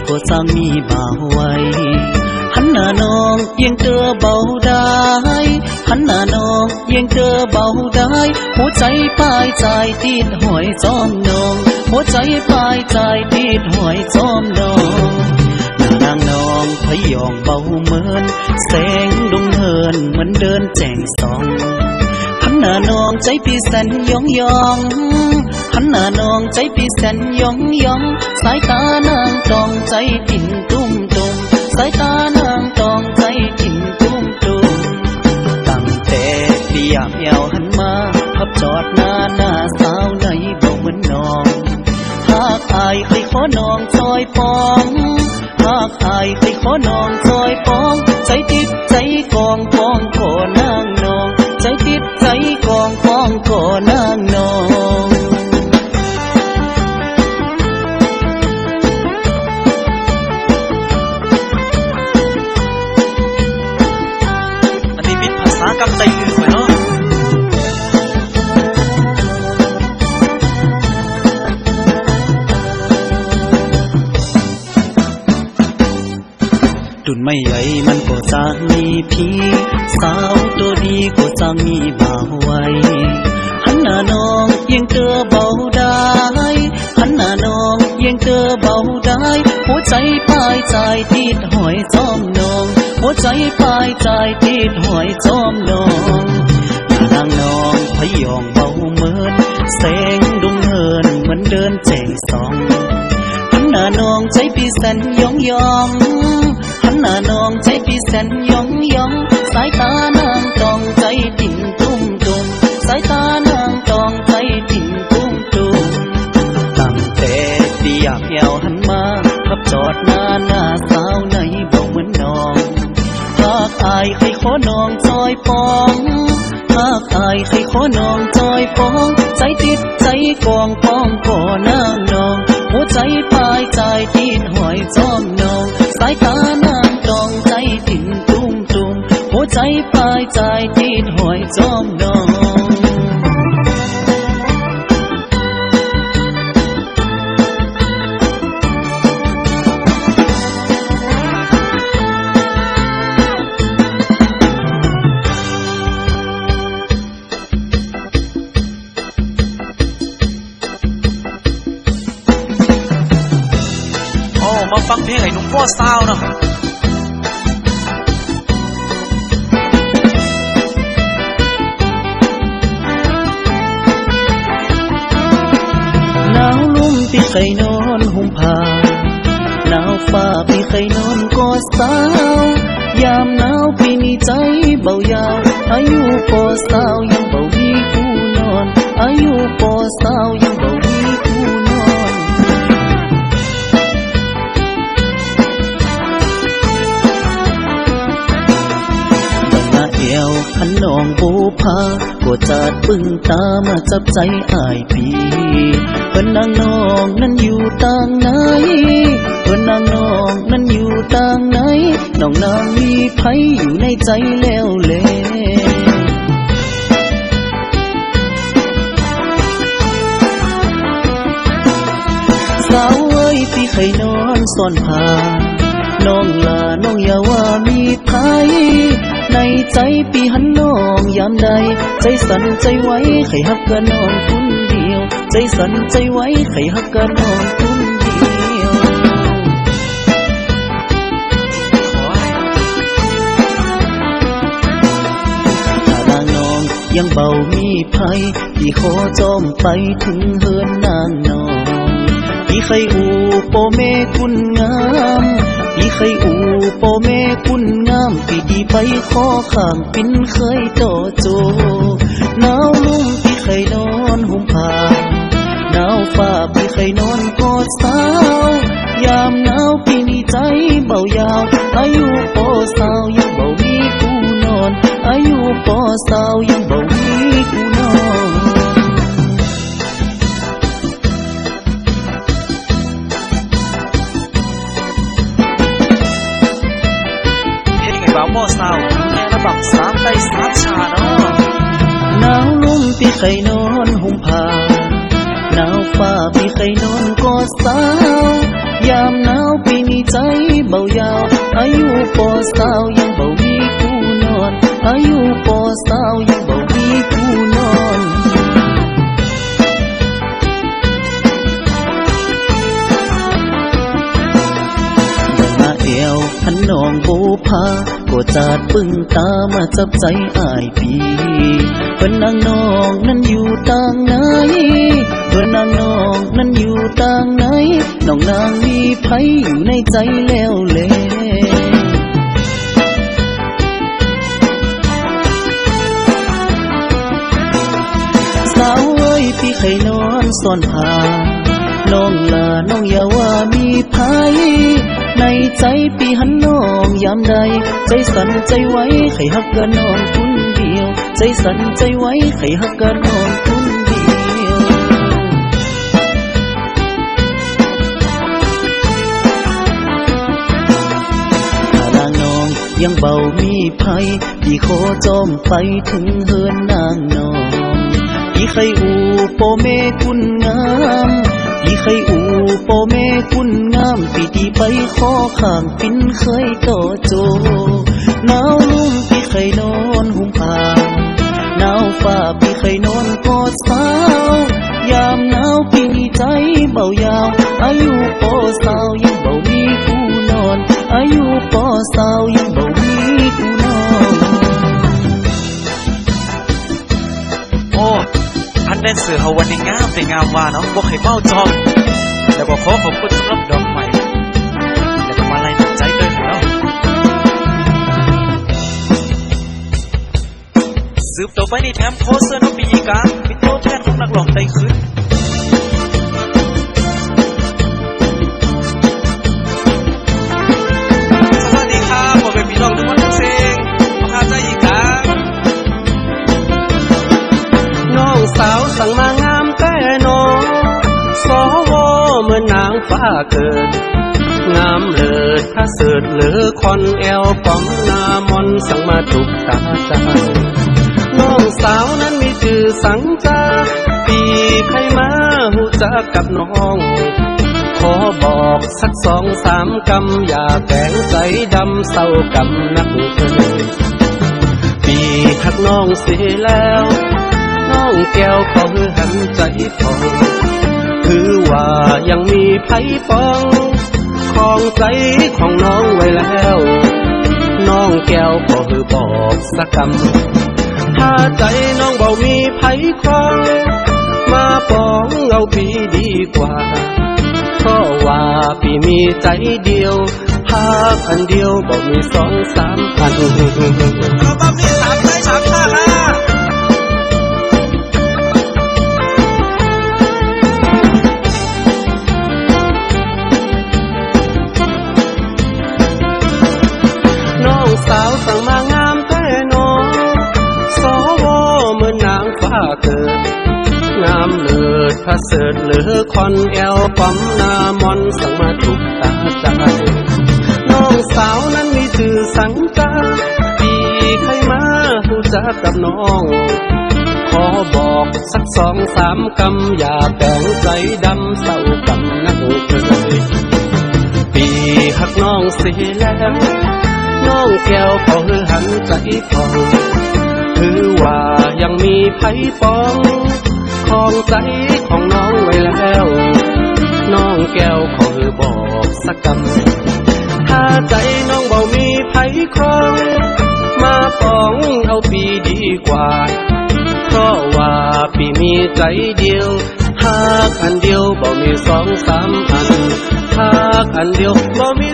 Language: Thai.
มีพี่สาวตัวดีก็สามีบ่าวไว้ หันหน้าน้องยังเจอเบาได้หันหน้าน้องยังเจอเบาได้ หัวใจป้ายใจติดหอยจอมน้อง หัวใจป้ายใจติดหอยจอมน้องนางน้องพยองเบาเหมือนแสงดวงเฮินเหมือนเดินแจงสองหันหน้าน้องใจพี่แสนยองยอง หันหน้าน้องใจพี่แสนยองยอง สายตานางตองใจติ่นตุ้มตุ้มสายตานางตองใจติ่นตุ้มตุ้มตั้งแต่พี่ยามยาวหันมา พับจอดหน้าหน้าสาวในบ่เหมือนน้อง หากอายเคยขอน้องซอยปอง หากอายเคยขอน้องซอยปอง ใจติดใจกองปองของ ดุนไม่ใหญ่มันก็สามีพี่สาวตัวดีก็สามีบ่าวไว้หันหน้าน้องยังเจอเบาได้หันหน้าน้องยังเจอเบาได้หัวใจป้ายใจติดหอยจอมน้องหัวใจป้ายใจติดหอยจอมน้องหน้านางน้องพยองเบาเหมือนแสงดวงเฮินเหมือนเดินแจงสองหันหน้าน้องใจพี่แสนยองยอง หน้านองใจพี่แสนยองยองสายตานางตองใจติ่งตุ้มตุ้มสายตานางตองใจติ่งตุ้มตุ้มตั้งแต่พี่อยากยาวหันมาขับจอดหน้าหน้าสาวในบอกเหมือนน้องหากอายเคยขอน้องจอยปองหากอายเคยขอน้องจอยปอง ใจติดใจกองปองก่อนางน้องหัวใจปลายใจติดหอยจอมน้อง สายตา หัวใจปลายใจติดหอย เบายาวอ นนองบูพาก็จัดปึ้งตามาจับใจอายพีเพิ่นนางน้องนั้นอยู่ต่างไหนเพิ่นนางน้องนั้นอยู่ต่างไหนน้องนางมีไผอยู่ในใจแล้วแลสาวเอ้ยพี่เคยนอนซ่อนผ้าน้องลาน้องอย่าว่ามีภัย ในใจพี่หันน้องยามใด ใจสั่นใจไหวใครฮักกันนองคนเดียว ใจสั่นใจไหวใครฮักกันนองคนเดียวคอยถ้าดังนองยังเบามีภัยพี่ขอจอมไปถึงเฮือนนางนองพี่เคยอูโปเมคุณงาม เคยอูโปเมคุณงามพี่ดีไปขอข้างปินเคยต่อโจหนาวลุ่มพี่เคยนอนห่มผ้าหนาวฟ้าพี่เคยนอนกอดสาว ยามหนาวพี่นี่ใจเบายาว อายุปอสาวยังเบามีผู้นอน อายุปอสาวยังเบามีาวลุ่มพี่เคยนอนห่มผ้าหนาวฟ้าพี่เคยนอนกอดสาว ยามหนาวปีนี้ใจเบายาว อายุปอสาวยังเบามีคู่นอน อายุปอสาวยังเบามีคู่นอนมาเอวหันนองโบพาก็ จาดปึ้งตามาจับใจอายปีเพิ่นนางน้องนั้นอยู่ต่างไหนเพิ่นนางน้องนั้นอยู่ต่างไหนน้องนางมีไผอยู่ในใจแล้วแลสาวเอ้ยพี่เคยนอนซ่อนผ้าน้องลาน้องอย่าว่ามีภัย ในใจพี่หันน้องยามใด ใจสั่นใจไว้ไขหักกันน้องคนเดียว ใจสั่นใจไว้ไขหักกันน้องคนเดียวถ้านางนองยังเบามีภัยพี่ขอจอมไปถึงเฮือนนางนองพี่เคยอูโปเมคุณงาม พี่เคยอูโปเมคุณงามพี่ที่ไปขอข้างปินเคยต่อโจหนาวลุ่มพี่เคยนอนหุ่มผ้าหนาวฟ้าพี่เคยนอนกอดสาวยามหนาวพี่นี่ใจเบายาว อายุปอสาวยังเบามีคู่นอน อายุปอสาว แดนเสือเฮาวันนี้งามแต่งามว่าเนาะบ่เคยเมาจองแล้วก็ขอขอบคุณสำหรับดอกไม้แล้วก็มาลัยน้ำใจด้วยเนาะสืบต่อไปนี่แถมโคเซอร์น้องปีกาเป็นตัวแทนของนักร้องไต้ขึ้น เกิด งามเลิศถ้าเสิร์ชเหลือคอนแอลปอมนามอนสั่งมาถูกตาใจน้องสาวนั้นมีชื่อสังจาปีใครมาหูจักกับน้อง ขอบอกสักสองสามคำอย่าแฝงใจดำเศร้ากำนักเกินปีหักน้องเสียแล้ว น้องแก้วขอหันใจพอง คือว่ายังมีไผปองของใจของน้องไว้แล้ว น้องแก้วขอคือบอกสักคำถ้าใจน้องเบามีไผครองมาปองเอาปีดีกว่าเพราะว่าพี่มีใจเดียวหากอันเดียวบอกมีสองสามพัน สาวสั่งมางามแต่น้อสวเหมือนนางฟ้าเกิด งามเลิศถ้าเสร์ชเหลือคอนแอลปั๊มนามอนสั่งมาถูกตาใจ น้องสาวนั้นมีชื่อสังจาปีใครมาหูจักกับน้องขอบอกสักสองสามคำอย่าแปลงใจดำเศร้ากำนักเคยปีหักน้องสีแล้ว น้องแก้วขอหันใจพองคือว่ายังมีไผปองของใจของน้องไว้แล้ว น้องแก้วขอบอกสักคำถ้าใจน้องเบามีไผครองมาปองเอาปีดีกว่า เพราะว่าปีมีใจเดียวหากอันเดียวบ่มีสองสามอันหากอันเดียวบ่มี